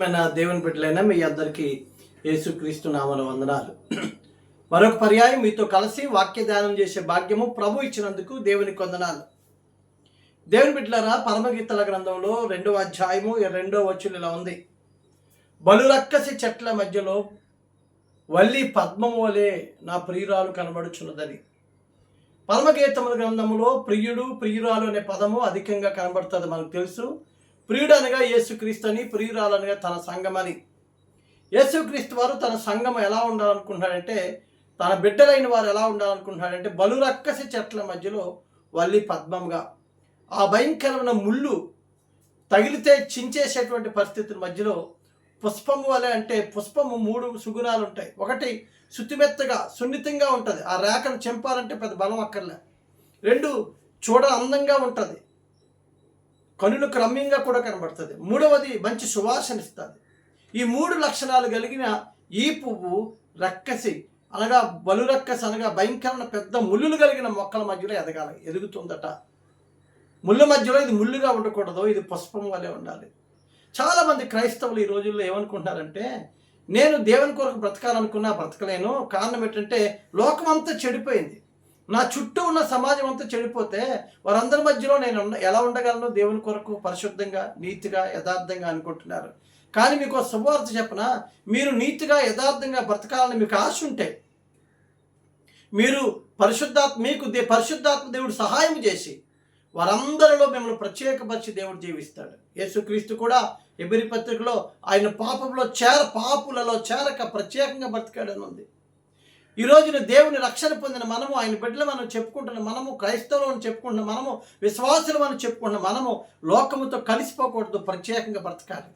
మన దేవుని బిడ్డలైన మీ అందరికీ యేసుక్రీస్తు నామల వందనాలు. మరొక పర్యాయం మీతో కలిసి వాక్య ధ్యానం చేసే భాగ్యము ప్రభు ఇచ్చినందుకు దేవుని కొందనాలు దేవుని బిడ్డలరా పరమగీతల గ్రంథంలో రెండవ అధ్యాయము రెండో వచ్చులు ఇలా ఉంది. బలురక్కసి చెట్ల మధ్యలో వల్లి పద్మము వలె నా ప్రియురాలు కనబడుచున్నదని. పరమగీతముల గ్రంథములో ప్రియుడు ప్రియురాలు అనే పదము అధికంగా కనబడుతుంది మనకు తెలుసు. ప్రియుడు అనగా యేసుక్రీస్తు అని ప్రియురాలు అనగా తన సంఘమని యేసుక్రీస్తు వారు తన సంఘం ఎలా ఉండాలనుకుంటున్నాడంటే తన బిడ్డలైన వారు ఎలా ఉండాలనుకుంటున్నాడంటే బలురక్కసి చెట్ల మధ్యలో వల్లి పద్మంగా ఆ భయంకరమైన ముళ్ళు తగిలితే చించేసేటువంటి పరిస్థితుల మధ్యలో పుష్పము వలె అంటే పుష్పము మూడు సుగుణాలు ఉంటాయి ఒకటి శుతిమెత్తగా సున్నితంగా ఉంటుంది. ఆ రేఖను చెంపాలంటే పెద్ద బలం అక్కర్లే. రెండు చూడ అందంగా ఉంటుంది. కనులు క్రమ్యంగా కూడా కనబడుతుంది. మూడవది మంచి సువాసన ఇస్తుంది. ఈ మూడు లక్షణాలు కలిగిన ఈ పువ్వు రక్కసి అనగా బలురక్కసి అనగా భయంకరమైన పెద్ద ముళ్ళులు కలిగిన మొక్కల మధ్యలో ఎదగాలి ఎదుగుతుందట. ముళ్ళ మధ్యలో ఇది ముళ్ళుగా ఉండకూడదు ఇది పుష్పం వలె ఉండాలి. చాలామంది క్రైస్తవులు ఈ రోజుల్లో ఏమనుకుంటున్నారంటే నేను దేవుని కొరకు బ్రతకాలనుకున్నా బ్రతకలేను కారణం ఏంటంటే లోకం అంతా చెడిపోయింది. నా చుట్టూ ఉన్న సమాజం అంతా చెడిపోతే వారందరి మధ్యలో నేను ఉన్న- ఎలా ఉండగలను దేవుని కొరకు పరిశుద్ధంగా నీతిగా యథార్థంగా అనుకుంటున్నారు. కానీ మీకు ఒక శుభవార్త చెప్పిన? మీరు నీతిగా యథార్థంగా బ్రతకాలని మీకు ఆశ ఉంటే మీరు పరిశుద్ధాత్మ మీకు దే పరిశుద్ధాత్మ దేవుడు సహాయం చేసి వారందరిలో మిమ్మల్ని ప్రత్యేకపరిచి దేవుడు జీవిస్తాడు. యేసుక్రీస్తు కూడా ఎబిరి పత్రికలో ఆయన పాపంలో చేర పాపులలో చేరక ప్రత్యేకంగా బ్రతికాడని ఉంది. ఈ రోజున దేవుని రక్షణ పొందిన మనము ఆయన బిడ్డలు మనం చెప్పుకుంటున్న మనము క్రైస్తవులు అని చెప్పుకుంటున్న మనము విశ్వాసులు అని చెప్పుకుంటున్న మనము లోకముతో కలిసిపోకూడదు ప్రత్యేకంగా బ్రతకాలి.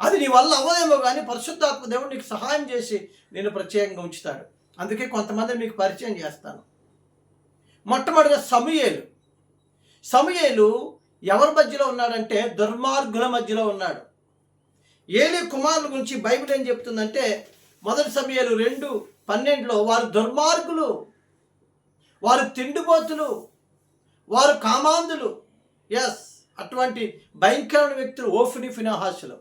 అది నీ వల్ల అవ్వదేమో కానీ పరిశుద్ధాత్మ దేవుడు నీకు సహాయం చేసి నేను ప్రత్యేకంగా ఉంచుతాడు. అందుకే కొంతమంది మీకు పరిచయం చేస్తాను. మొట్టమొదటిగా సమూయేలు. సమూయేలు ఎవరి మధ్యలో ఉన్నాడంటే దుర్మార్గుల మధ్యలో ఉన్నాడు. ఏలి కుమారుల గురించి బైబిల్ ఏం చెప్తుందంటే మొదటి సమయాలు రెండు పన్నెండులో వారు దుర్మార్గులు వారు తిండిపోతులు వారు కామాంధులు. ఎస్ అటువంటి భయంకరమైన వ్యక్తులు ఓఫిని ఫినాహాసులు.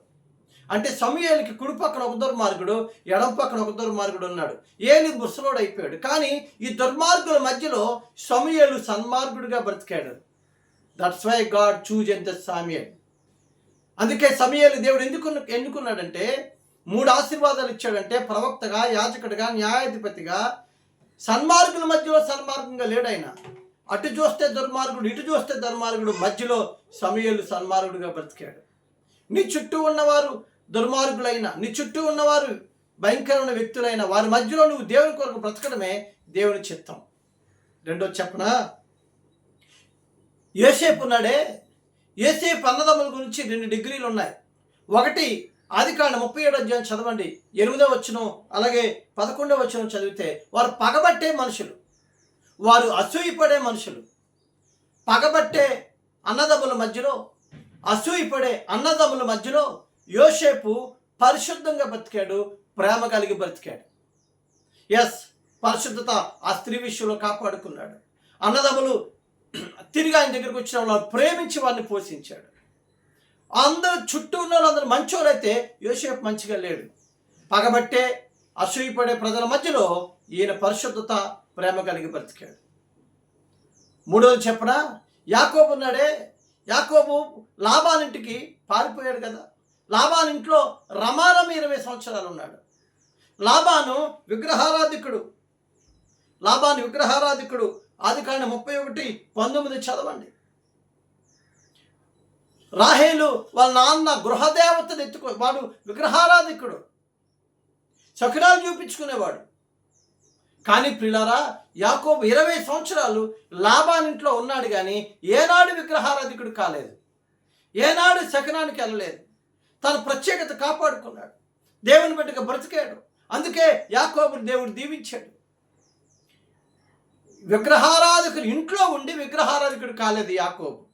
అంటే సమయాలకి కుడి పక్కన ఒక దుర్మార్గుడు ఎడం పక్కన ఒక దుర్మార్గుడు ఉన్నాడు. ఏలి ముసలోడు అయిపోయాడు. కానీ ఈ దుర్మార్గుల మధ్యలో సమయలు సన్మార్గుడిగా బ్రతికాడు. దట్స్ వై గాడ్ చూజ్ ఎంత ద సామ్యల్ అందుకే సమయాలు దేవుడు ఎందుకు ఎన్నుకున్నాడంటే మూడు ఆశీర్వాదాలు ఇచ్చాడంటే ప్రవక్తగా యాజకుడిగా న్యాయాధిపతిగా సన్మార్గుల మధ్యలో సన్మార్గంగా లేడాయన అటు చూస్తే దుర్మార్గుడు ఇటు చూస్తే దుర్మార్గుడు మధ్యలో సమయలు సన్మార్గుడిగా బ్రతికాడు. నీ చుట్టూ ఉన్నవారు దుర్మార్గులైన నీ చుట్టూ ఉన్నవారు భయంకరమైన వ్యక్తులైన వారి మధ్యలో నువ్వు దేవుని కొరకు బ్రతకడమే దేవుని చిత్తం. రెండో చెప్పనా? ఏసేపు ఉన్నాడే. ఏసేపు అన్నదమ్ముల గురించి రెండు డిగ్రీలు ఉన్నాయి ఒకటి ఆది కాండ ముప్పై ఏడు అధ్యాయం చదవండి. ఎనిమిదో వచ్చిన అలాగే పదకొండో వచ్చిన చదివితే వారు పగబట్టే మనుషులు. వారు అసూయపడే మనుషులు. పగబట్టే అన్నదమ్ముల మధ్యలో అసూయపడే అన్నదమ్ముల మధ్యలో యోసేపు పరిశుద్ధంగా బ్రతికాడు ప్రేమ కలిగి బ్రతికాడు ఎస్ పరిశుద్ధత ఆ స్త్రీ విషయంలో కాపాడుకున్నాడు. అన్నదమ్ములు తిరిగి ఆయన దగ్గరికి వచ్చిన వాళ్ళు ప్రేమించి వారిని పోషించాడు. అందరూ చుట్టూ ఉన్న వాళ్ళందరూ మంచోళ్ళైతే యోసేపు మంచిగా లేడు. పగబట్టే అసూయపడే ప్రజల మధ్యలో ఈయన పరిశుద్ధత ప్రేమ కలిగి బ్రతికాడు. మూడోది చెప్పనా? యాకోబు ఉన్నాడే. యాకోబు లాభానింటికి పారిపోయాడు కదా. లాభానింట్లో రమారమ ఇరవై సంవత్సరాలు ఉన్నాడు. లాభాను విగ్రహారాధికుడు. లాభాను విగ్రహారాధికుడు. ఆది కాండ ముప్పై ఒకటి పంతొమ్మిది చదవండి. రాహేలు వాళ్ళ నాన్న గృహదేవతను ఎత్తుకో వాడు విగ్రహారాధికుడు. చక్రాలు చూపించుకునేవాడు. కానీ ప్రిలారా యాకోబు ఇరవై సంవత్సరాలు లాభానింట్లో ఉన్నాడు కానీ ఏనాడు విగ్రహారాధికుడు కాలేదు. ఏనాడు శకనానికి వెళ్ళలేదు. తన ప్రత్యేకత కాపాడుకున్నాడు. దేవుని బిడ్డగా బ్రతికాడు. అందుకే యాకోబుని దేవుడు దీవించాడు. విగ్రహారాధకుడు ఇంట్లో ఉండి విగ్రహారాధికుడు కాలేదు యాకోబు.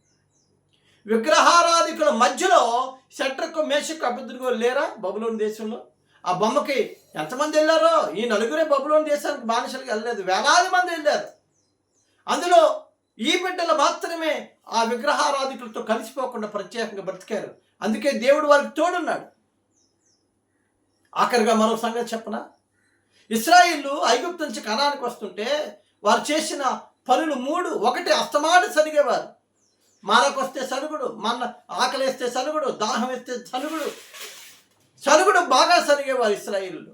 విగ్రహారాధికుల మధ్యలో షట్రకు మేషకు అభివృద్ధిగా లేరా బబులోని దేశంలో? ఆ బొమ్మకి ఎంతమంది వెళ్ళారో? ఈ నలుగురే బబులోని దేశానికి బానిసలుగా వెళ్ళలేదు. వేలాది మంది వెళ్ళారు. అందులో ఈ బిడ్డలు మాత్రమే ఆ విగ్రహారాధికులతో కలిసిపోకుండా ప్రత్యేకంగా బ్రతికారు. అందుకే దేవుడు వారికి తోడున్నాడు. ఆఖరిగా మరో సంగతి చెప్పనా? ఇస్రాయిల్ ఐగుప్తు నుంచి కణానికి వస్తుంటే వారు చేసిన పనులు మూడు. ఒకటి అస్తమాన సరిగేవారు. మానకొస్తే సరుగుడు మన ఆకలిస్తే సరుగుడు దాహం వేస్తే సరుగుడు సరుగుడు బాగా సరిగేవారు ఇస్రాయిలు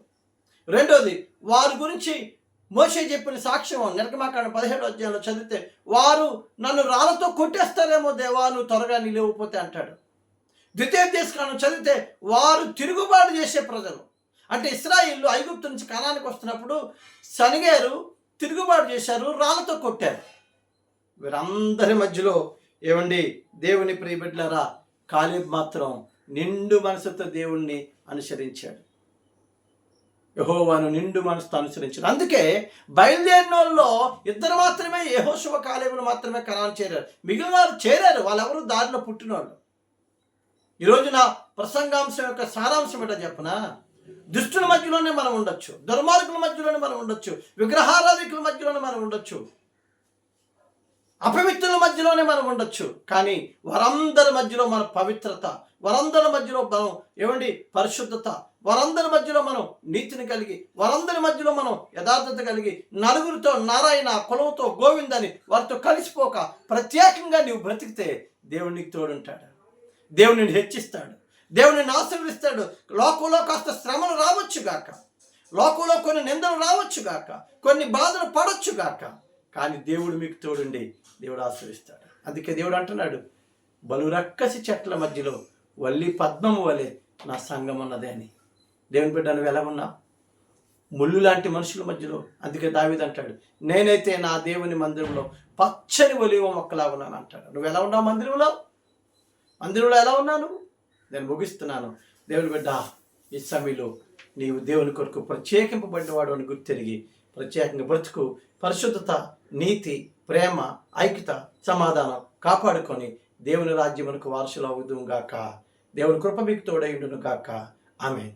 రెండోది వారి గురించి మోషే చెప్పిన సాక్ష్యం నిర్గమాకాండ పదిహేడు అధ్యాయంలో చదివితే వారు నన్ను రాళ్ళతో కొట్టేస్తారేమో దేవా నువ్వు త్వరగా నిలవకపోతే అంటాడు. ద్వితీయ దేశకాండం చదివితే వారు తిరుగుబాటు చేసే ప్రజలు. అంటే ఇస్రాయిల్ ఐగుప్తు నుంచి కణానికి వస్తున్నప్పుడు శనిగారు తిరుగుబాటు చేశారు రాళ్ళతో కొట్టారు. వీరందరి మధ్యలో ఏమండి? దేవుని ప్రియబిడ్డలారా కాలేబ్ మాత్రం నిండు మనసుతో దేవుణ్ణి అనుసరించాడు. యహోవాను నిండు మనసుతో అనుసరించాడు. అందుకే బయలుదేరిన వాళ్ళలో ఇద్దరు మాత్రమే యహోశువ కాలేబులు మాత్రమే కరాలు చేరారు. మిగిలిన వారు చేరారు. వాళ్ళెవరూ దారిలో పుట్టినవాళ్ళు ఈరోజు నా ప్రసంగాంశం యొక్క సారాంశం ఏంటో చెప్పనా? దుష్టుల మధ్యలోనే మనం ఉండొచ్చు. దుర్మార్గుల మధ్యలోనే మనం ఉండొచ్చు. విగ్రహారాధికుల మధ్యలోనే మనం ఉండొచ్చు. అపవిత్రుల మధ్యలోనే మనం ఉండొచ్చు. కానీ వారందరి మధ్యలో మన పవిత్రత వారందరి మధ్యలో మనం ఏమండి? పరిశుద్ధత వారందరి మధ్యలో మనం నీతిని కలిగి వారందరి మధ్యలో మనం యథార్థత కలిగి నలుగురితో నారాయణ కులంతో గోవిందని వారితో కలిసిపోక ప్రత్యేకంగా నీవు బ్రతికితే దేవుడు నీకు తోడుంటాడు. దేవుడిని హెచ్చిస్తాడు. దేవుడిని ఆశీర్వదిస్తాడు. లోకంలో కాస్త శ్రమలు రావచ్చు గాక. లోకంలో కొన్ని నిందలు రావచ్చు గాక. కొన్ని బాధలు పడవచ్చు గాక. కానీ దేవుడు మీకు తోడుండి దేవుడు ఆశ్రయిస్తాడు అందుకే దేవుడు అంటున్నాడు బలు రక్కసి చెట్ల మధ్యలో వల్లి పద్మము వలె నా సంఘం ఉన్నదే అని. దేవుని బిడ్డ నువ్వు ఎలా ఉన్నావు? ముళ్ళు లాంటి మనుషుల మధ్యలో. అందుకే దావిది అంటాడు నేనైతే నా దేవుని మందిరంలో పచ్చని ఒలివ మొక్కలా ఉన్నాను అంటాడు. నువ్వు ఎలా ఉన్నావు మందిరంలో? మందిరంలో ఎలా ఉన్నావు నేను ముగిస్తున్నాను. దేవుని బిడ్డ ఈ సమయంలో నీవు దేవుని కొరకు ప్రత్యేకింపబడిన వాడు అని గుర్తెరిగి ప్రత్యేకంగా బ్రతుకు పరిశుద్ధత నీతి ప్రేమ ఐక్యత సమాధానం కాపాడుకొని దేవుని రాజ్యమునకు వారసులు అవుదును గాక. దేవుని కృప మీకు తోడైండును గాక. ఆమె